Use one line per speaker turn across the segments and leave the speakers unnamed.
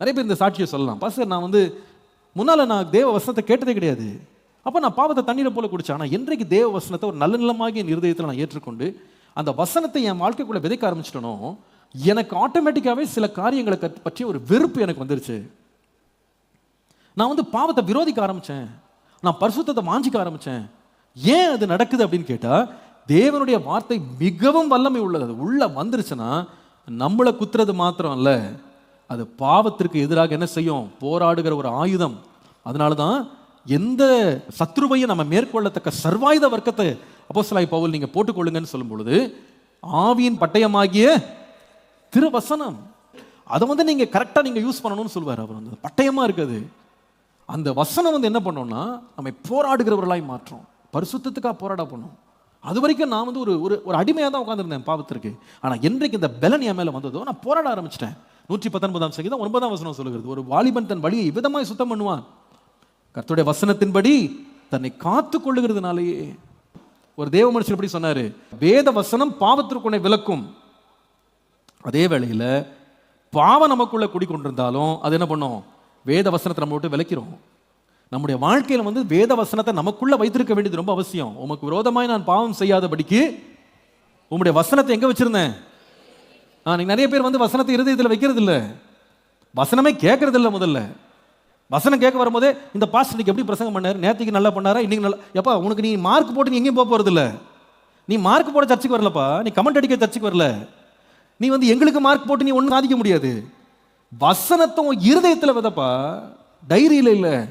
நிறைய பேர் இந்த சாட்சியை சொல்லலாம். பாஸ்டர் நான் வந்து முன்னால் நான் தேவ வசனத்தை கேட்டதே கிடையாது. அப்போ நான் பாவத்தை தண்ணீரை போல குடிச்சேன். ஆனால் என்றைக்கு தேவ வசனத்தை ஒரு நல்ல நிலமாகி என் இருதயத்தில் நான் ஏற்றுக்கொண்டு அந்த வசனத்தை என் வாழ்க்கைக்குள்ளே விதைக்க ஆரம்பிச்சிட்டனோ எனக்கு ஆட்டோமேட்டிக்காகவே சில காரியங்களை கற்று பற்றி ஒரு வெறுப்பு எனக்கு வந்துருச்சு. நான் வந்து பாவத்தை விரோதிக்க ஆரம்பித்தேன் நான் பரிசுத்தத்தை வாஞ்சிக்க ஆரம்பித்தேன் ஏன் அது நடக்குது அப்படின்னு கேட்டால் தேவனுடைய வார்த்தை மிகவும் வல்லமை உள்ளது. அது உள்ளே வந்துருச்சுன்னா நம்மளை குத்துறது மாத்திரம் இல்லை. அது பாவத்திற்கு எதிராக என்ன செய்யும்? போராடுகிற ஒரு ஆயுதம். அதனால தான் எந்த சத்ருவையும் நம்ம மேற்கொள்ளத்தக்க சர்வாயுத வர்க்கத்தை அப்போஸ்தலனாகிய பவுல் நீங்கள் போட்டுக்கொள்ளுங்கன்னு சொல்லும் பொழுது ஆவியின் பட்டயமாகிய திருவசனம் அதை வந்து நீங்கள் கரெக்டாக நீங்கள் யூஸ் பண்ணணும்னு சொல்லுவார் அவர் வந்து. பட்டயமாக இருக்குது. அந்த வசனம் வந்து என்ன பண்ணோம்னா நம்மை போராடுகிறவர்களாய் மாற்றும். பரிசுத்தத்துக்காக போராட பண்ணும். அது வரைக்கும் நான் வந்து ஒரு ஒரு ஒரு அடிமையாக தான் உட்காந்துருந்தேன் பாவத்திற்கு. ஆனால் என்றைக்கு இந்த பலன் என் மேலே வந்ததோ நான் போராட ஆரம்பிச்சிட்டேன். நூற்றி பத்தொன்பதாம் சங்கீதம் ஒன்பதாம் வசனம் சொல்லுகிறது. ஒரு வாலிபன் தன் வழியை விதமாய் சுத்தம் பண்ணுவான். கர்த்தருடைய வசனத்தின்படி தன்னை காத்து கொள்ளுகிறதுனாலேயே. ஒரு தேவ மனுஷன் எப்படி சொன்னாரு. வேத வசனம் பாவத்திற்குனை விளக்கும். அதே வேளையில் பாவம் நமக்குள்ள குடிக்கொண்டிருந்தாலும் அது என்ன பண்ணும்? வேத வசனத்தை நம்ம விட்டு விளக்கிறோம் நம்முடைய வாழ்க்கையில் வந்து வேத வசனத்தை நமக்குள்ள வைத்திருக்க வேண்டியது ரொம்ப அவசியம். உமக்கு விரோதமாய் நான் பாவம் செய்யாதபடிக்கு உங்களுடைய வசனத்தை எங்க வச்சிருந்தேன்? ஆ, நிறைய பேர் வந்து வசனத்தை இருதயத்தில் வைக்கிறது இல்லை வசனமே கேட்கறது இல்லை முதல்ல. வசனம் கேட்க வரும்போதே இந்த பாஸ்ட் இன்னைக்கு எப்படி பிரசங்கம் பண்ணார்? நேற்றுக்கு நல்லா பண்ணாரா? இன்னைக்கு நல்லா எப்பா உனக்கு நீ மார்க் போட்டு நீ எங்கேயும் போக போகிறது இல்லை நீ மார்க் போட சர்ச்சுக்கு வரலப்பா. நீ கமெண்ட் அடிக்க சர்ச்சைக்கு வரல. நீ வந்து எங்களுக்கு மார்க் போட்டு நீ ஒன்றும் சாதிக்க முடியாது. வசனத்தை உன் இருதயத்தில் விதப்பா. டைரியில் இல்லை.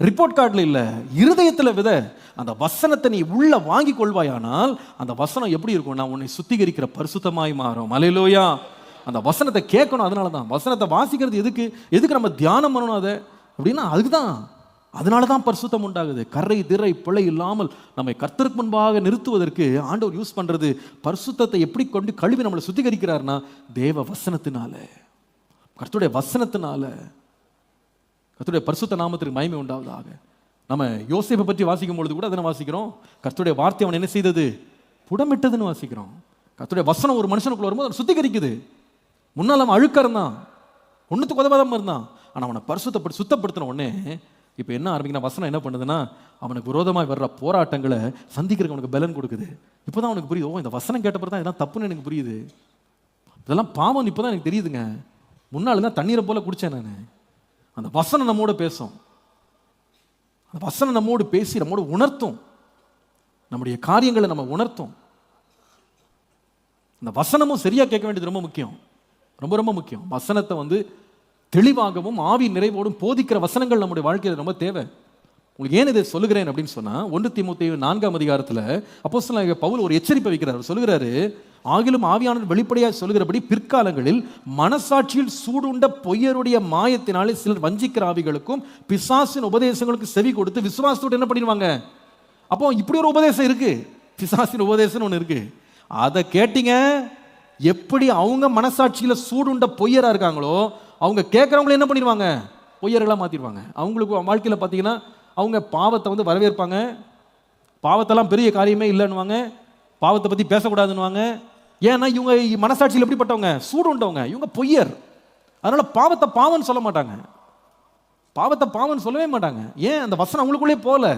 ரிப்போர்ட் கார்டில் இல்லை இருதயத்தில் வித அந்த வசனத்தை நீ உள்ள வாங்கி கொள்வாயானால் அந்த வசனம் எப்படி இருக்கும்? நான் உன்னை சுத்திகரிக்கிற பரிசுத்தமாய் மாறும். மலையிலோயா அந்த வசனத்தை கேட்கணும் அதனால தான் வசனத்தை வாசிக்கிறது எதுக்கு? எதுக்கு நம்ம தியானம் பண்ணணும் அதை? அப்படின்னா அதுதான். அதனால தான் பரிசுத்தம் உண்டாகுது. கரை திரை பிழை இல்லாமல் நம்மை கர்த்தருக்கு முன்பாக நிறுத்துவதற்கு ஆண்டவர் யூஸ் பண்ணுறது பரிசுத்தத்தை எப்படி கொண்டு கழுவி நம்மளை சுத்திகரிக்கிறார்னா தேவ வசனத்தினால. கர்த்தருடைய வசனத்தினால. கத்துடைய பரிசுத்த நாமத்திற்கு மயமை உண்டாவதாக. நம்ம யோசிப்பை பற்றி வாசிக்கும் பொழுது கூட அதனை வாசிக்கிறோம். கத்துடைய வார்த்தை அவன் என்ன செய்தது? புடமிட்டதுன்னு வாசிக்கிறோம். கத்துடைய வசனம் ஒரு மனுஷனுக்குள்ள வரும்போது அவன் சுத்திகரிக்குது. முன்னால் அவன் அழுக்க இருந்தான். ஒன்றுத்துக்கு உதவாதமாக இருந்தான். ஆனால் அவனை பரிசுத்தப்பட்டு சுத்தப்படுத்தின உடனே இப்போ என்ன ஆரம்பிக்கிற வசனம் என்ன பண்ணுதுன்னா அவனுக்கு விரோதமாக வர்ற போராட்டங்களை சந்திக்கிறதுக்கு அவனுக்கு பலன் கொடுக்குது. இப்போ தான் அவனுக்கு புரியுது. ஓ இந்த வசனம் கேட்ட தான் இதெல்லாம் தப்புன்னு எனக்கு புரியுது. இதெல்லாம் பாவம் இப்போ தான் எனக்கு தெரியுதுங்க. முன்னால் தான் தண்ணீரை போல குடித்தேன் நான். அந்த வசனம் நம்மோடு பேசும். அந்த வசனம் நம்மோடு பேசி நம்மோடு உணர்த்தும். நம்முடைய காரியங்களை நம்ம உணர்த்தும். அந்த வசனமும் சரியாக கேட்க வேண்டியது ரொம்ப முக்கியம். ரொம்ப ரொம்ப முக்கியம். வசனத்தை வந்து தெளிவாகவும் ஆவி நிறைவோடும் போதிக்கிற வசனங்கள் நம்முடைய வாழ்க்கையில் ரொம்ப தேவை. உங்களுக்கு ஏன் இதை சொல்லுகிறேன் அப்படின்னு சொன்னால் ஒன்று திமுத்தி நான்காம் அதிகாரத்தில் அப்போஸ்தலனாகிய பவுல் ஒரு எச்சரிப்பை வைக்கிறார். சொல்லுகிறாரு ஆகிலும் ஆவியானவர் வெளிப்படையாக சொல்லுகிறபடி பிற்காலங்களில் மனசாட்சியில் சூடுண்ட பொய்யருடைய மாயத்தினாலே சிலர் வஞ்சிக்கிற ஆவிகளுக்கும் பிசாசின் உபதேசங்களுக்கு செவி கொடுத்து விசுவாசத்தோடு என்ன பண்ணிடுவாங்க? அப்போ இப்படி ஒரு உபதேசம் இருக்கு. பிசாசின் உபதேசம்னு ஒன்று இருக்கு. அதை கேட்டீங்க? எப்படி அவங்க மனசாட்சியில் சூடுண்ட பொய்யராக இருக்காங்களோ அவங்க கேட்குறவங்கள என்ன பண்ணிடுவாங்க? பொய்யர்களாக மாற்றிடுவாங்க அவங்களுக்கு வாழ்க்கையில் பார்த்தீங்கன்னா அவங்க பாவத்தை வந்து வரவேற்பாங்க. பாவத்தெல்லாம் பெரிய காரியமே இல்லைன்னுவாங்க. பாவத்தை பற்றி பேசக்கூடாதுன்னுவாங்க. ஏன்னா இவங்க மனசாட்சியில் எப்படிப்பட்டவங்க? சூடு உண்டவங்க இவங்க பொய்யர். அதனால பாவத்தை பாவம்னு சொல்ல மாட்டாங்க. பாவத்தை பாவம்னு சொல்லவே மாட்டாங்க. ஏன்? அந்த வசனம் அவங்களுக்குள்ளே போகல.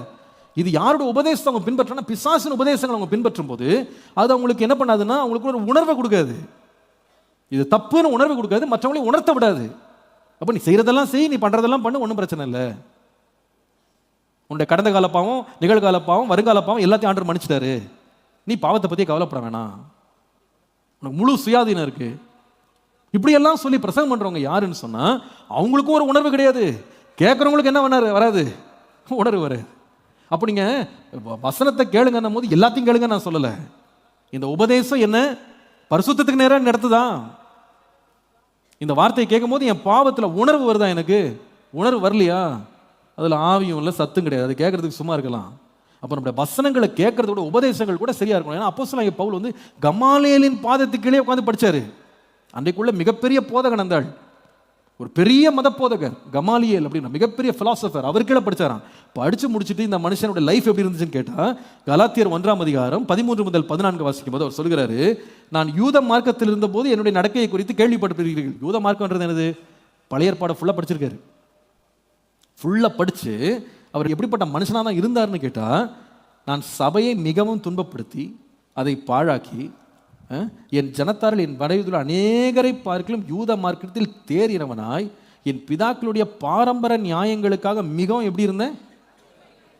இது யாரோட உபதேசத்தை அவங்க பின்பற்றினா? பிசாசின் உபதேசங்களை அவங்க பின்பற்றும் போது அது அவங்களுக்கு என்ன பண்ணாதுன்னா அவங்களுக்கு ஒரு உணர்வை கொடுக்காது. இது தப்புன்னு உணர்வு கொடுக்காது மற்றவங்களையும் உணர்த்த விடாது. அப்போ நீ செய்கிறதெல்லாம் செய் நீ பண்ணுறதெல்லாம் பண்ணு ஒன்றும் பிரச்சனை இல்லை. உன்னுடைய கடந்த கால பாவம் நிகழ்கால பாவம் வருங்கால பாவம் எல்லாத்தையும் ஆண்டவர் மன்னிச்சிட்டாரு. நீ பாவத்தை பற்றி கவலைப்பட வேணாம். உனக்கு முழு சுயாதீனம் இருக்கு. இப்படியெல்லாம் சொல்லி பிரசங்கம் பண்றவங்க யாருன்னு சொன்னா அவங்களுக்கும் ஒரு உணர்வு கிடையாது. கேட்குறவங்களுக்கு என்ன பண்ணாரு வராது. உணர்வு வராது. அப்போ நீங்கள் வ- வசனத்தை கேளுங்கன்னும் போது எல்லாத்தையும் கேளுங்க நான் சொல்லலை. இந்த உபதேசம் என்ன? பரிசுத்தத்துக்கு நேரம் நடத்துதான் இந்த வார்த்தையை கேட்கும்போது என் பாவத்தில் உணர்வு வருதா எனக்கு? உணர்வு வரலையா? அதில் ஆவியும் இல்லை சத்தும் கிடையாது. அது கேட்கறதுக்கு சும்மா இருக்கலாம். அப்போ நம்முடைய வசனங்களை கேட்கறத விட உபதேசங்கள் கூட சரியா இருக்கணும். ஏன்னா அப்போ பவுல் வந்து கமாலியலின் பாதத்துக்கு கீழே உட்காந்து படிச்சாரு. அன்றைக்குள்ள மிகப்பெரிய போதகன் அந்தாள் ஒரு பெரிய மத போதகர் கமாலியல் அப்படின்னா மிகப்பெரிய பிலாசபர் அவர் கீழே படிச்சாராம். படிச்சு முடிச்சுட்டு இந்த மனுஷனுடைய லைஃப் எப்படி இருந்துச்சுன்னு கேட்டால் கலாத்தியர் ஒன்றாம் அதிகாரம் பதிமூன்று முதல் பதினான்கு வாசிக்கும் போது அவர் சொல்கிறாரு நான் யூத மார்க்கத்தில் இருந்தபோது என்னுடைய நடக்கையை குறித்து கேள்விப்பட்டிருக்கிறீர்கள். யூத மார்க்கம்ன்றது என்னது? பழைய ஏற்பாடை ஃபுல்லாக படிச்சிருக்காரு. ஃபுல்லாக படித்து அவர் எப்படிப்பட்ட மனுஷனாக தான் இருந்தார்னு கேட்டால் நான் சபையை மிகவும் துன்பப்படுத்தி அதை பாழாக்கி என் ஜனத்தாரில் என் வடையுள்ள அநேகரை பார்க்கலும் யூத மார்க்கத்தில் தேறினவனாய் என் பிதாக்களுடைய பாரம்பரிய நியாயங்களுக்காக மிகவும் எப்படி இருந்தேன்?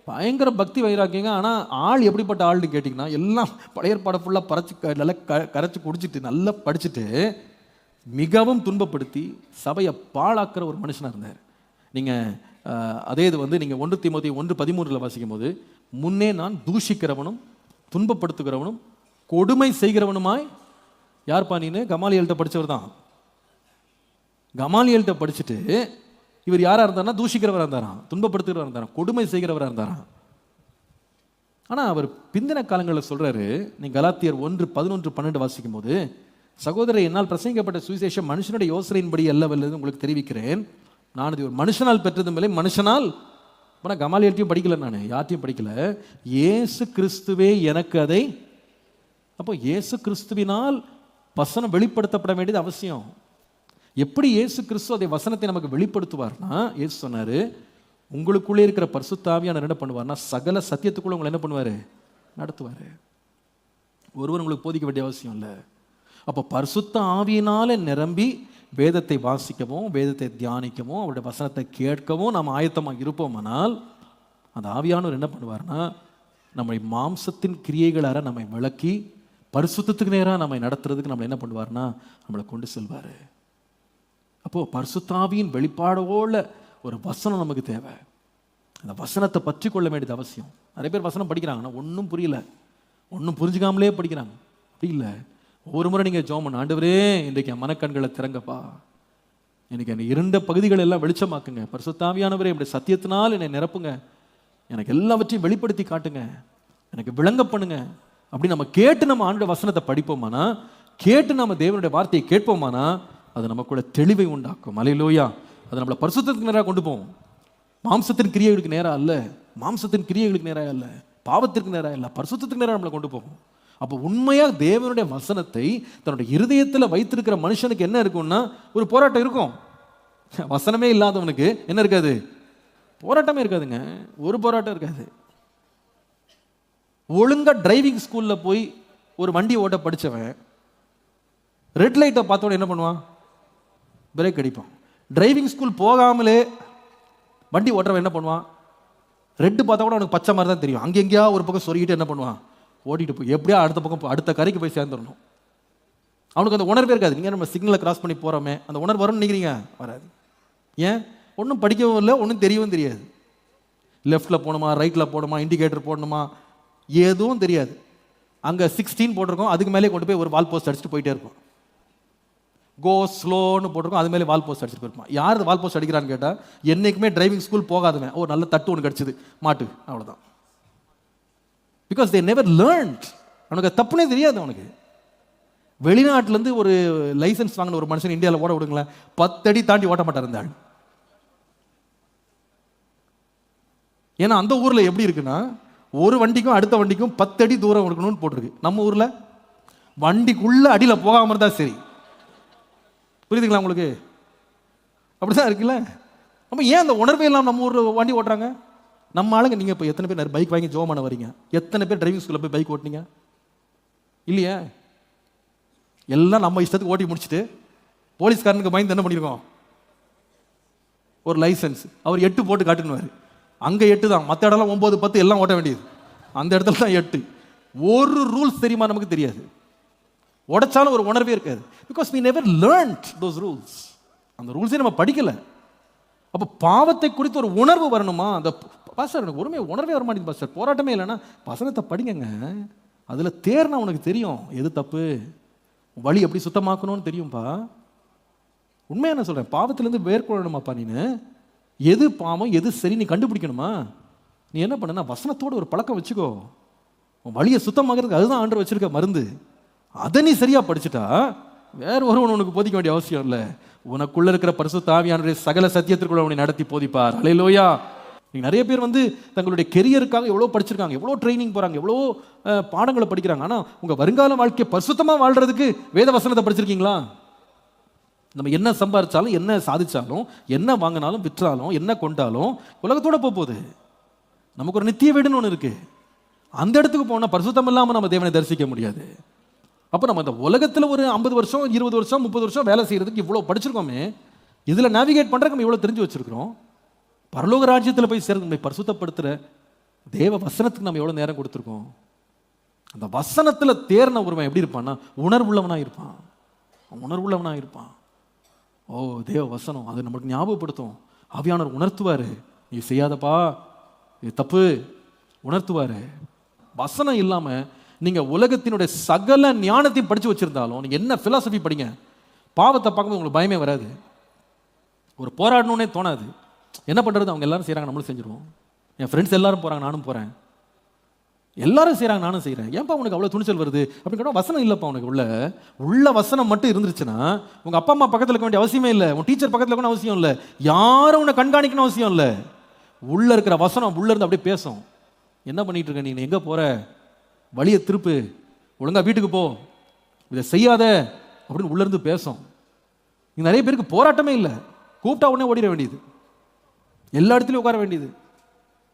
பயங்கர பக்தி வைராக்கியங்க. ஆனால் ஆள் எப்படிப்பட்ட ஆள்னு கேட்டிங்கன்னா எல்லாம் பழைய ஏற்பாடை ஃபுல்லாக பறச்சு க- நல்லா க கரைச்சி குடிச்சிட்டு நல்லா படிச்சுட்டு மிகவும் துன்பப்படுத்தி சபையை பாழாக்கிற ஒரு மனுஷனாக இருந்தார். நீங்கள் அதே இது வந்து நீங்கள் ஒன்று தீமோத்தி ஒன்று பதிமூன்றில் வாசிக்கும் போது முன்னே நான் தூஷிக்கிறவனும் துன்பப்படுத்துகிறவனும் கொடுமை செய்கிறவனுமாய் யார் பாணின்னு கமாலியல்கிட்ட படிச்சவர் தான். கமாலியல்கிட்ட படிச்சுட்டு இவர் யாராக இருந்தாருன்னா தூஷிக்கிறவராக இருந்தாராம் துன்பப்படுத்துகிறவராக இருந்தாராம் கொடுமை செய்கிறவராக இருந்தாராம். ஆனா அவர் பிந்தின காலங்களில் சொல்றாரு நீ கலாத்தியர் ஒன்று பதினொன்று பன்னெண்டு வாசிக்கும் போது சகோதரர் என்னால் பிரசங்கிக்கப்பட்ட சுவிசேஷம் மனுஷனுடைய யோசனையின்படி அல்லவல்லது உங்களுக்கு தெரிவிக்கிறேன். நான் இது ஒரு மனுஷனால் பெற்றதும் இல்லை மனுஷனால். ஆனால் கமாலியல்ட்டையும் படிக்கல நான் யார்ட்டையும் படிக்கல. ஏசு கிறிஸ்துவே எனக்கு அதை. அப்போ ஏசு கிறிஸ்துவினால் வசனம் வெளிப்படுத்தப்பட வேண்டியது அவசியம். எப்படி ஏசு கிறிஸ்து அதை வசனத்தை நமக்கு வெளிப்படுத்துவார்னா ஏசு சொன்னார் உங்களுக்குள்ளே இருக்கிற பரிசுத்தாவியான என்ன பண்ணுவார்னா சகல சத்தியத்துக்குள்ள உங்களை என்ன பண்ணுவார்? நடத்துவார். ஒருவர் உங்களுக்கு போதிக்க வேண்டிய அவசியம் இல்லை. அப்போ பரிசுத்த ஆவியினால நிரம்பி வேதத்தை வாசிக்கவும் வேதத்தை தியானிக்கவும் அவருடைய வசனத்தை கேட்கவும் நாம் ஆயத்தமாக இருப்போமானால் அந்த ஆவியானவர் என்ன பண்ணுவார்னா நம்மை மாம்சத்தின் கிரியைகளார நம்மை விளக்கி பரிசுத்தத்துக்கு நேராக நம்மை நடத்துறதுக்கு நம்மளை என்ன பண்ணுவார்னா நம்மளை கொண்டு செல்வார். அப்போது பரிசுத்தாவியின் வெளிப்பாடோட ஒரு வசனம் நமக்கு தேவை. அந்த வசனத்தை பற்றி கொள்ள வேண்டியது அவசியம். நிறைய பேர் வசனம் படிக்கிறாங்கன்னா ஒன்றும் புரியல. ஒன்றும் புரிஞ்சுக்காமலே படிக்கிறாங்க. அப்படி இல்லை. ஒவ்வொரு முறை நீங்கள் ஜோம் பண்ண ஆண்டவரே இன்றைக்கு என் மனக்கண்களை திறங்கப்பா. எனக்கு என் இருண்ட பகுதிகள் எல்லாம் வெளிச்சமாக்குங்க. பரிசுத்தாவியானவரே இப்படி சத்தியத்தினால் என்னை நிரப்புங்க. எனக்கு எல்லாவற்றையும் வெளிப்படுத்தி காட்டுங்க. எனக்கு விளங்க பண்ணுங்க. அப்படி நம்ம கேட்டு நம்ம ஆண்டோட வசனத்தை படிப்போமானா கேட்டு நம்ம தேவனுடைய வார்த்தையை கேட்போமானா அது நமக்குள்ள தெளிவை உண்டாக்கும். அலையிலோயா அது நம்மளை பரிசுத்தத்துக்கு நேராக கொண்டு போவோம். மாம்சத்தின் கிரியைகளுக்கு நேராக அல்ல. மாம்சத்தின் கிரியைகளுக்கு நேராக அல்ல. பாவத்திற்கு நேராக இல்லை. பரிசுத்தத்துக்கு நேராக நம்மளை கொண்டு போகும் அப்போ உண்மையாக தேவனுடைய வசனத்தை தன்னுடைய இருதயத்தில் வைத்திருக்கிற மனுஷனுக்கு என்ன இருக்கும்னா ஒரு போராட்டம் இருக்கும். வசனமே இல்லாதவனுக்கு என்ன இருக்காது? போராட்டமே இருக்காதுங்க. ஒரு போராட்டம் இருக்காது. ஒழுங்காக டிரைவிங் ஸ்கூலில் போய் ஒரு வண்டி ஓட்ட படித்தவன் ரெட் லைட்டை பார்த்தோட என்ன பண்ணுவான்? பிரேக் அடிப்பான். டிரைவிங் ஸ்கூல் போகாமலே வண்டி ஓட்டுறவன் என்ன பண்ணுவான்? ரெட்டு பார்த்தா கூட அவனுக்கு பச்சை மாதிரி தான் தெரியும். அங்கே எங்கேயா ஒரு பக்கம் சொருகிட்டு என்ன பண்ணுவான்? ஓடிட்டு போய் எப்படியா அடுத்த பக்கம் அடுத்த கரைக்கு போய் சேர்ந்துடணும். அவனுக்கு அந்த உணர்வே இருக்காது. நீங்கள் நம்ம சிக்னலை கிராஸ் பண்ணி போகிறோமே அந்த உணர்வு வரும்னு நினைக்கிறீங்க? வராது. ஏன்? ஒன்றும் படிக்கவும் இல்லை ஒன்றும் தெரியவும் தெரியாது. லெஃப்ட்டில் போகணுமா ரைட்டில் போகணுமா இண்டிகேட்டர் போடணுமா எதுவும் தெரியாது. அங்கே சிக்ஸ்டீன் போட்டிருக்கோம் அதுக்கு மேலே கொண்டு போய் ஒரு வால் போஸ்ட் அடிச்சுட்டு போயிட்டே இருக்கும். கோ ஸ்லோன்னு போட்டிருக்கோம் அது மேலே வால் போஸ்ட் அடிச்சுட்டு போயிருப்பான் யார் வால் போஸ்ட் அடிக்கிறான்னு கேட்டால் என்றைக்குமே டிரைவிங் ஸ்கூல் போகாதவன். ஓ நல்ல தட்டு ஒன்று கிடச்சிது. மாட்டு அவ்வளோதான் பிகாஸ் தே நெவர் லேர்ன்ட் அவனுக்கு தப்புனே தெரியாது அவனுக்கு. வெளிநாட்டிலேருந்து ஒரு லைசன்ஸ் வாங்கின ஒரு மனுஷன் இந்தியாவில் ஓட விடுங்களேன். பத்தடி தாண்டி ஓட்ட மாட்டார் இந்த ஆள். ஏன்னா அந்த ஊரில் எப்படி இருக்குன்னா ஒரு வண்டிக்கும் அடுத்த வண்டிக்கும் பத்தடி தூரம் இருக்கணும்னு போட்டிருக்கு. நம்ம ஊரில் வண்டிக்குள்ளே அடியில் போகாமல் இருந்தால் சரி. புரியுதுங்களா உங்களுக்கு? அப்படிதான் இருக்குல்ல? நம்ம ஏன் அந்த உணர்வே இல்லாமல் நம்ம ஊரில் வண்டி ஓட்டுறாங்க? நம்ம ஆளுங்க நீங்கள் இப்போ எத்தனை பேர் பைக் வாங்கி ஜோமான வரீங்க எத்தனை பேர் டிரைவிங் ஸ்கூலில் போய் பைக் ஓட்டினீங்க? இல்லையா? எல்லாம் நம்ம இஷ்டத்துக்கு ஓட்டி முடிச்சுட்டு போலீஸ்காரனுக்கு பயந்து என்ன பண்ணியிருக்கோம் ஒரு லைசன்ஸ் அவர் எட்டு போட்டு காட்டுனுவார் அங்கே எட்டு தான். மற்ற இடம்லாம் ஒம்பது பத்து எல்லாம் ஓட்ட வேண்டியது. அந்த இடத்துல தான் எட்டு. ஒரு ரூல்ஸ் தெரியுமா நமக்கு தெரியாது. உடைச்சாலும் ஒரு உணர்வே இருக்காது. Because we never learned those rules அந்த ரூல்ஸே நம்ம படிக்கலை. அப்போ பாவத்தை குறித்து ஒரு உணர்வு வரணுமா? அந்த பாஸ்டர் எனக்கு ஒருமே உணர்வே வர மாட்டேங்குது பாஸ்டர். போராட்டமே இல்லைன்னா வசனத்தை படிங்கங்க. அதில் தேர்னா உனக்கு தெரியும். எது தப்பு? வழி எப்படி சுத்தமாக்கணும்னு தெரியும்ப்பா உண்மையாக நான் சொல்கிறேன் பாவத்திலேருந்து மேற்கொள்ளணுமாப்பா நீனு. எது பாவம் எது சரி நீ கண்டுபிடிக்கணுமா? நீ என்ன பண்ணுனா வசனத்தோடு ஒரு பழக்கம் வச்சுக்கோ. வழியை சுத்தமாகிறதுக்கு அதுதான் ஆண்டு வச்சிருக்க மருந்து. அதை நீ சரியா படிச்சுட்டா வேற ஒருவன் உனக்கு போதிக்க வேண்டிய அவசியம் இல்லை. உனக்குள்ள இருக்கிற பரிசு தாவியானுடைய சகல சத்தியத்திற்குள்ள உன்னை நடத்தி போதிப்பார். அலையிலோயா நீங்கள் நிறைய பேர் வந்து தங்களுடைய கெரியருக்காக எவ்வளோ படிச்சிருக்காங்க எவ்வளோ ட்ரைனிங் போகிறாங்க எவ்வளோ பாடங்களை படிக்கிறாங்க. ஆனால் உங்கள் வருங்கால வாழ்க்கையை பரிசுத்தமாக வாழ்கிறதுக்கு வேத வசனத்தை படிச்சிருக்கீங்களா? நம்ம என்ன சம்பாரிச்சாலும் என்ன சாதிச்சாலும் என்ன வாங்கினாலும் விற்றாலும் என்ன கொண்டாலும் உலகத்தோட போகுது. நமக்கு ஒரு நித்திய வீடுன்னு ஒன்று இருக்குது அந்த இடத்துக்கு போனால் பரிசுத்தம் இல்லாமல் நம்ம தேவனை தரிசிக்க முடியாது. அப்போ நம்ம இந்த உலகத்தில் ஒரு ஐம்பது வருஷம் இருபது வருஷம் முப்பது வருஷம் வேலை செய்கிறதுக்கு இவ்வளோ படிச்சிருக்கோமே இதில் நேவிகேட் பண்ணுறதுக்கு நம்ம இவ்வளோ தெரிஞ்சு வச்சுருக்குறோம். பரலோக ராஜ்யத்தில் போய் சேர்ந்து நம்மை பரிசுத்தப்படுத்துகிற தேவ வசனத்துக்கு நம்ம எவ்வளோ நேரம் கொடுத்துருக்கோம்? அந்த வசனத்தில் தேர்ன ஒருவன் எப்படி இருப்பான்னா உணர்வுள்ளவனாக இருப்பான். உணர்வுள்ளவனாக இருப்பான். ஓ தேவ வசனம். அது நம்மளுக்கு ஞாபகப்படுத்தும். அவியானவர் உணர்த்துவார். நீ செய்யாதப்பா. இது தப்பு. உணர்த்துவார். வசனம் இல்லாமல் நீங்கள் உலகத்தினுடைய சகல ஞானத்தையும் படித்து வச்சிருந்தாலும் நீங்கள் என்ன ஃபிலாசபி படிங்க பாவத்தை பார்க்கும்போது உங்களுக்கு பயமே வராது. ஒரு போராடணுன்னே தோணாது. என்ன பண்ணுறது அவங்க எல்லாரும் செய்கிறாங்க நம்மளும் செஞ்சுருவோம். என் ஃப்ரெண்ட்ஸ் எல்லாரும் போகிறாங்க நானும் போகிறேன் எல்லாரும் செய்கிறாங்க நானும் செய்கிறேன் ஏன்ப்பா உனக்கு அவ்வளோ துணிச்சல் வருது? அப்படின்னு கேட்டால் வசனம் இல்லைப்பா உனக்கு உள்ள. உள்ள வசனம் மட்டும் இருந்துருச்சுன்னா உங்கள் அப்பா அம்மா பக்கத்தில் இருக்க வேண்டிய அவசியமே இல்லை. உன் டீச்சர் பக்கத்தில் இருக்கணும் அவசியம் இல்லை. யாரும் உன்னை கண்காணிக்கணும் அவசியம் இல்லை. உள்ளே இருக்கிற வசனம் உள்ளே இருந்து அப்படியே பேசும். என்ன பண்ணிகிட்டு இருக்க நீ? எங்கே போகிற வழியை திருப்பு. ஒழுங்கா வீட்டுக்கு போ. இதை செய்யாத அப்படின்னு உள்ளேருந்து பேசும். இங்க நிறைய பேருக்கு போராட்டமே இல்லை. கூப்பிட்டா உடனே ஓடிட வேண்டியது. எல்லா இடத்துலையும் உட்கார வேண்டியது.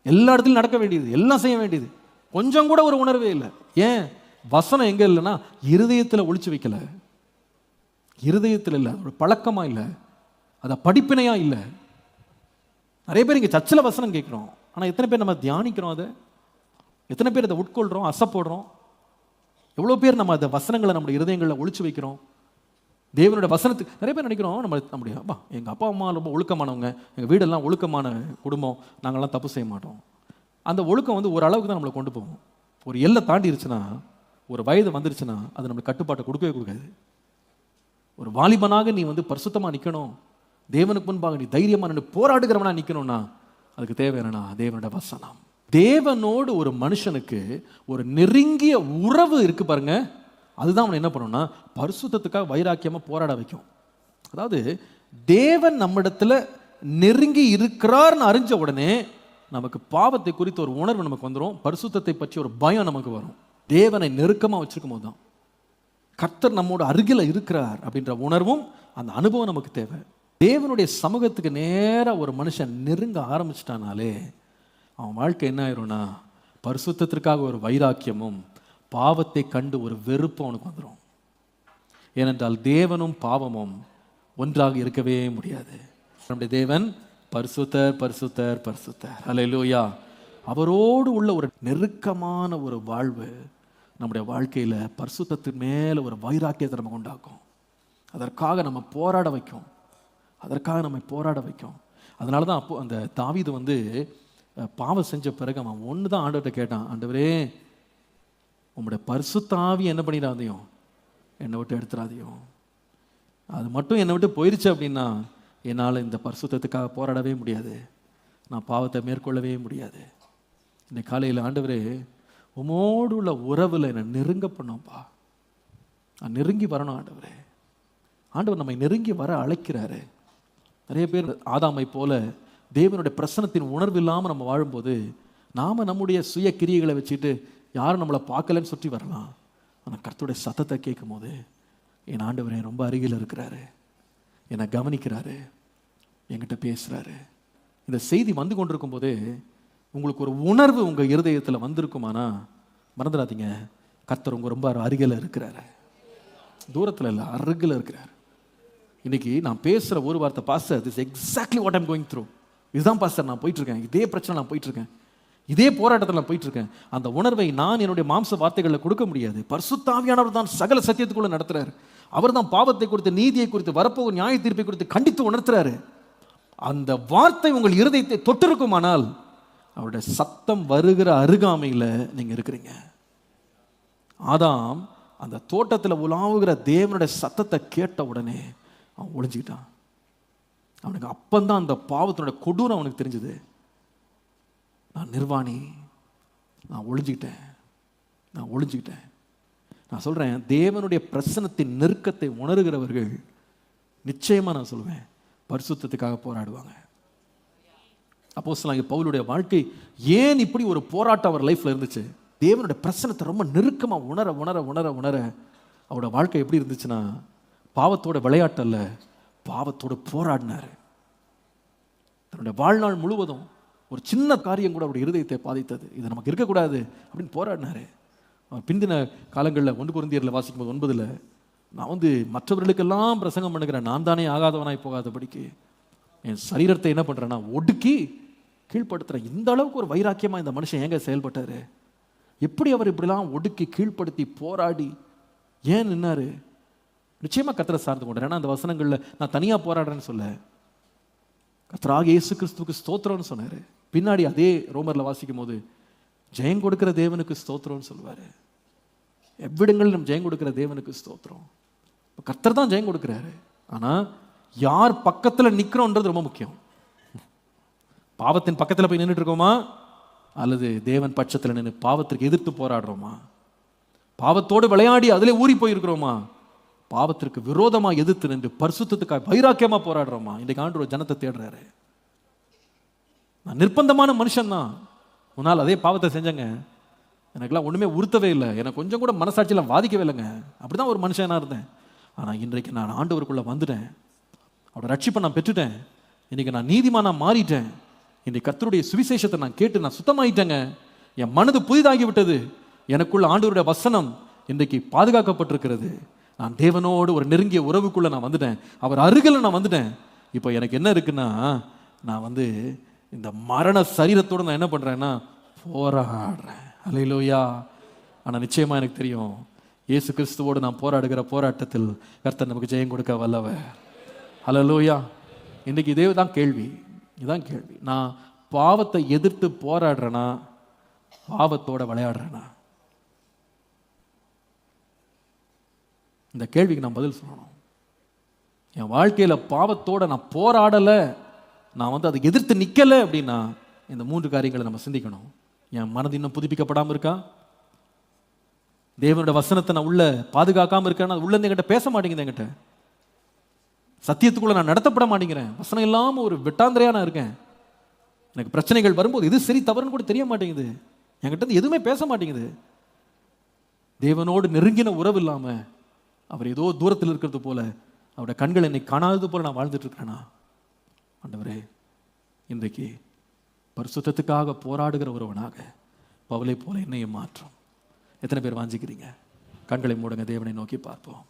எல்லா இடத்துலையும் நடக்க வேண்டியது. எல்லாம் செய்ய வேண்டியது. கொஞ்சம் கூட ஒரு உணர்வே இல்லை. ஏன்? வசனம் எங்கே இல்லைன்னா இருதயத்தில் ஒழிச்சு வைக்கல. இருதயத்தில் இல்லை. ஒரு பழக்கமாக இல்லை. அதை படிப்பினையாக இல்லை. நிறைய பேர் இங்கே சர்ச்சில் வசனம் கேட்குறோம். ஆனால் எத்தனை பேர் நம்ம தியானிக்கிறோம் அதை? எத்தனை பேர் அதை உட்கொள்கிறோம் அசைப்படுறோம்? எவ்வளோ பேர் நம்ம அந்த வசனங்களை நம்முடைய இருதயங்களில் ஒழிச்சு வைக்கிறோம்? தேவனுடைய வசனத்துக்கு நிறைய பேர் நினைக்கிறோம் நம்ம நம்முடைய அப்பா எங்கள் அப்பா அம்மா ரொம்ப ஒழுக்கமானவங்க. எங்கள் வீடெல்லாம் ஒழுக்கமான குடும்பம். நாங்கள்லாம் தப்பு செய்ய மாட்டோம். அந்த ஒழுக்கம் வந்து ஒரு அளவுக்கு தான் நம்மளை கொண்டு போவோம் ஒரு எல்லை தாண்டிருச்சுன்னா ஒரு வயது வந்துருச்சுன்னா அது நம்மளுக்கு கட்டுப்பாட்டை கொடுக்கவே கொடுக்காது. ஒரு வாலிபனாக நீ வந்து பரிசுத்தமாக நிற்கணும் தேவனுக்கு முன்பாக நீ தைரியமாக நின்று போராடுகிறவனா நிற்கணும்னா அதுக்கு தேவை என்னன்னா தேவனுடைய வசனம். தேவனோடு ஒரு மனுஷனுக்கு ஒரு நெருங்கிய உறவு இருக்கு பாருங்க. அதுதான் அவனை என்ன பண்ணும்னா பரிசுத்தத்துக்காக வைராக்கியமாக போராட வைக்கும். அதாவது தேவன் நம்மிடத்தில் நெருங்கி இருக்கிறார்னு அறிஞ்ச உடனே நமக்கு பாவத்தை குறித்த ஒரு உணர்வு நமக்கு வந்துடும் பரிசுத்தத்தை பற்றி ஒரு பயம் நமக்கு வரும். தேவனை நெருக்கமாக வச்சிருக்கும் போது தான் கர்த்தர் நம்மோட அருகில் இருக்கிறார் அப்படின்ற உணர்வும் அந்த அனுபவம் நமக்கு தேவை. தேவனுடைய சமூகத்துக்கு நேராக ஒரு மனுஷன் நெருங்க ஆரம்பிச்சிட்டானாலே அவன் வாழ்க்கை என்ன ஆயிரும்னா பரிசுத்தத்திற்காக ஒரு வைராக்கியமும் பாவத்தை கண்டு ஒரு வெறுப்பு அவனுக்கு வந்துடும் ஏனென்றால் தேவனும் பாவமும் ஒன்றாக இருக்கவே முடியாது. நம்முடைய தேவன் பரிசுத்தர் பரிசுத்தர் பரிசுத்தர். அல்லேலூயா அவரோடு உள்ள ஒரு நெருக்கமான ஒரு வாழ்வு நம்முடைய வாழ்க்கையில் பரிசுத்தத்தின் மேலே ஒரு வைராக்கியத்தை நம்ம உண்டாக்கும். அதற்காக நம்ம போராட வைக்கும். அதற்காக நம்ம போராட வைக்கும். அதனால தான் அப்போ அந்த தாவிது வந்து பாவம் செஞ்ச பிறகு அவன் ஒன்று தான் ஆண்டவர்கிட்ட கேட்டான். ஆண்டவரே உம்முடைய பரிசுத்த ஆவி என்ன பண்ணிடாதையும் என்னை விட்டு எடுத்துடாதையும் அது மட்டும் என்னை விட்டு போயிடுச்சு அப்படின்னா என்னால் இந்த பரிசுத்தத்துக்காக போராடவே முடியாது. நான் பாவத்தை மேற்கொள்ளவே முடியாது. இந்த காலையில் ஆண்டவரே உமோடு உள்ள உறவில் என்னை நெருங்க பண்ணோம்ப்பா நான் நெருங்கி வரணும் ஆண்டவரே. ஆண்டவர் நம்மை நெருங்கி வர அழைக்கிறாரு. நிறைய பேர் ஆதாமை போல தேவனுடைய பிரசனத்தின் உணர்வு இல்லாமல் நம்ம வாழும்போது நாம் நம்முடைய சுய கிரியைகளை வச்சுட்டு யாரும் நம்மளை பார்க்கலன்னு சுற்றி வரலாம். ஆனால் கர்த்தருடைய சத்தத்தை கேட்கும் போது என் ஆண்டவர் என் ரொம்ப அருகில் இருக்கிறாரு. என்னை கவனிக்கிறாரு. என்கிட்ட பேசுகிறாரு இந்த செய்தி வந்து கொண்டிருக்கும் போதே உங்களுக்கு ஒரு உணர்வு உங்கள் இருதயத்தில் வந்திருக்குமானா மறந்துடாதீங்க. கர்த்தர் உங்கள் ரொம்ப அருகில் இருக்கிறாரு. தூரத்தில் இல்லை அருகில் இருக்கிறார். இன்னைக்கு நான் பேசுகிற ஒரு வார்த்தை pastor this exactly what I'm going through இதுதான் பாஸ்டர் நான் போயிட்டுருக்கேன் இதே பிரச்சனை நான் போயிட்டுருக்கேன் இதே போராட்டத்தில் நான் போயிட்டு இருக்கேன் அந்த உணர்வை நான் என்னுடைய மாம்ச வார்த்தைகளில் கொடுக்க முடியாது. பரிசுத்தாவியானவர் தான் சகல சத்தியத்துக்குள்ளே நடத்துகிறார் அவர் தான் பாவத்தை குறித்து நீதியை குறித்து வரப்போகும் நியாய தீர்ப்பை குறித்து கண்டித்து உணர்த்துறாரு. அந்த வார்த்தை உங்கள் இருதயத்தை தொட்டிருக்குமானால் அவருடைய சத்தம் வருகிற அருகாமையில் நீங்கள் இருக்கிறீங்க. ஆதாம் அந்த தோட்டத்தில் உலாவுகிற தேவனுடைய சத்தத்தை கேட்ட உடனே அவன் ஒழிஞ்சுக்கிட்டான் அவனுக்கு அப்பந்தான் அந்த பாவத்தினுடைய கொடூரம் அவனுக்கு தெரிஞ்சுது. நான் நிர்வாணி நான் ஒழிஞ்சுக்கிட்டேன் நான் ஒளிஞ்சுக்கிட்டேன். நான் சொல்கிறேன் தேவனுடைய பிரசனத்தின் நெருக்கத்தை உணர்கிறவர்கள் நிச்சயமாக நான் சொல்லுவேன் பரிசுத்தத்துக்காக போராடுவாங்க. அப்போ சொல்லாங்க பவுலுடைய வாழ்க்கை ஏன் இப்படி ஒரு போராட்டம் அவர் லைஃப்பில் இருந்துச்சு? தேவனுடைய பிரசனத்தை ரொம்ப நெருக்கமாக உணர உணர உணர உணர அவரோட வாழ்க்கை எப்படி இருந்துச்சுன்னா பாவத்தோட விளையாட்டு அல்ல பாவத்தோடு போராடினாரு. தன்னுடைய வாழ்நாள் முழுவதும் ஒரு சின்ன காரியம் கூட அவருடைய இருதயத்தை பாதித்தது. இது நமக்கு இருக்கக்கூடாது அப்படின்னு போராடினாரு. அவர் பிந்தின காலங்களில் ஒன்று குருந்தியரில் வாசிக்கும் போது ஒன்பதில் நான் வந்து மற்றவர்களுக்கெல்லாம் பிரசங்கம் பண்ணுகிறேன் நான் தானே ஆகாதவனாய் போகாதபடிக்கு என் சரீரத்தை என்ன பண்ணுறேன்னா ஒடுக்கி கீழ்ப்படுத்துகிறேன் இந்த அளவுக்கு ஒரு வைராக்கியமாக இந்த மனுஷன் ஏங்க செயல்பட்டாரு? எப்படி அவர் இப்படிலாம் ஒடுக்கி கீழ்ப்படுத்தி போராடி ஏன் நின்னாரு? நிச்சயமாக கத்தரை சார்ந்து கொண்டார். ஏன்னா அந்த வசனங்களில் நான் தனியாக போராடுறேன்னு சொல்ல கர்த்தராக இயேசு கிறிஸ்துவுக்கு ஸ்தோத்திரம்னு சொன்னார். பின்னாடி அதே ரோமரில் வாசிக்கும் போது ஜெயம் கொடுக்கிற தேவனுக்கு ஸ்தோத்திரம்னு சொல்லுவாரு. எவ்விடங்களில் நம்ம ஜெயம் கொடுக்கிற தேவனுக்கு ஸ்தோத்திரம். இப்போ கர்த்தர் தான் ஜெயம் கொடுக்குறாரு. ஆனால் யார் பக்கத்தில் நிற்கிறோன்றது ரொம்ப முக்கியம். பாவத்தின் பக்கத்தில் போய் நின்றுட்டு இருக்கோமா? அல்லது தேவன் பட்சத்தில் நின்று பாவத்திற்கு எதிர்த்து போராடுறோமா? பாவத்தோடு விளையாடி அதிலே ஊறி போயிருக்கிறோமா? பாவத்திற்கு விரோதமாக எதிர்த்து நின்று பரிசுத்தத்துக்காக வைராக்கியமாக போராடுறோமா? இன்றைக்கு ஆண்டு ஒரு ஜனத்தை தேடுறாரு. நான் நிர்பந்தமான மனுஷன்தான். முன்னால் அதே பாவத்தை செஞ்சேங்க. எனக்கெல்லாம் ஒன்றுமே உறுத்தவே இல்லை. எனக்கு கொஞ்சம் கூட மனசாட்சியில் வாதிக்கவே இல்லைங்க. அப்படி தான் ஒரு மனுஷனாக இருந்தேன். ஆனால் இன்றைக்கு நான் ஆண்டவருக்குள்ளே வந்துட்டேன். அவரோட ரட்சிப்பை நான் பெற்றுட்டேன். இன்றைக்கி நான் நீதிமானா மாறிட்டேன். இன்றைக்கு கத்தருடைய சுவிசேஷத்தை நான் கேட்டு நான் சுத்தமாயிட்டேங்க. என் மனது புதிதாகி விட்டது எனக்குள்ள ஆண்டவருடைய வசனம் இன்றைக்கு பாதுகாக்கப்பட்டிருக்கிறது. நான் தேவனோடு ஒரு நெருங்கிய உறவுக்குள்ளே நான் வந்துட்டேன். அவர் அருகில் நான் வந்துட்டேன். இப்போ எனக்கு என்ன இருக்குன்னா நான் வந்து இந்த மரண சரீரத்தோடு நான் என்ன பண்ணுறேன்னா போராடுறேன். அலையிலோயா ஆனால் நிச்சயமாக எனக்கு தெரியும் இயேசு கிறிஸ்துவோடு நான் போராடுகிற போராட்டத்தில் கர்த்தர் நமக்கு ஜெயம் கொடுக்க வல்லவர். அலலோயா இன்றைக்கி இதே தான் கேள்வி. இதுதான் கேள்வி. நான் பாவத்தை எதிர்த்து போராடுறேனா பாவத்தோட விளையாடுறேனா? இந்த கேள்விக்கு நான் பதில் சொல்லணும். என் வாழ்க்கையில் பாவத்தோட நான் போராடலை. நான் வந்து அதை எதிர்த்து நிற்கலை அப்படின்னா இந்த மூன்று காரியங்களை நம்ம சிந்திக்கணும். என் மனது இன்னும் புதுப்பிக்கப்படாமல் இருக்கா? தேவனோட வசனத்தை நான் உள்ள பாதுகாக்காமல் இருக்கேன்னா அது உள்ள என்கிட்ட பேச மாட்டேங்குது என்கிட்ட. சத்தியத்துக்குள்ள நான் நடத்தப்பட மாட்டேங்கிறேன். வசனம் இல்லாமல் ஒரு வெட்டாந்திரையாக நான் இருக்கேன். எனக்கு பிரச்சனைகள் வரும்போது இது சரி தவறுன்னு கூட தெரிய மாட்டேங்குது. என்கிட்ட எதுவுமே பேச மாட்டேங்குது. தேவனோடு நெருங்கின உறவு இல்லாமல் அவர் ஏதோ தூரத்தில் இருக்கிறது போல அவருடைய கண்கள் என்னை காணாதது போல நான் வாழ்ந்துட்டு இருக்கிறேனா? ஆண்டவரே இன்றைக்கு பரிசுத்தத்துக்காக போராடுகிற ஒருவனாக பவலை போல என்னையும் மாற்றும். எத்தனை பேர் வாஞ்சிக்கிறீங்க? கண்களை மூடுங்க தேவனை நோக்கி பார்ப்போம்.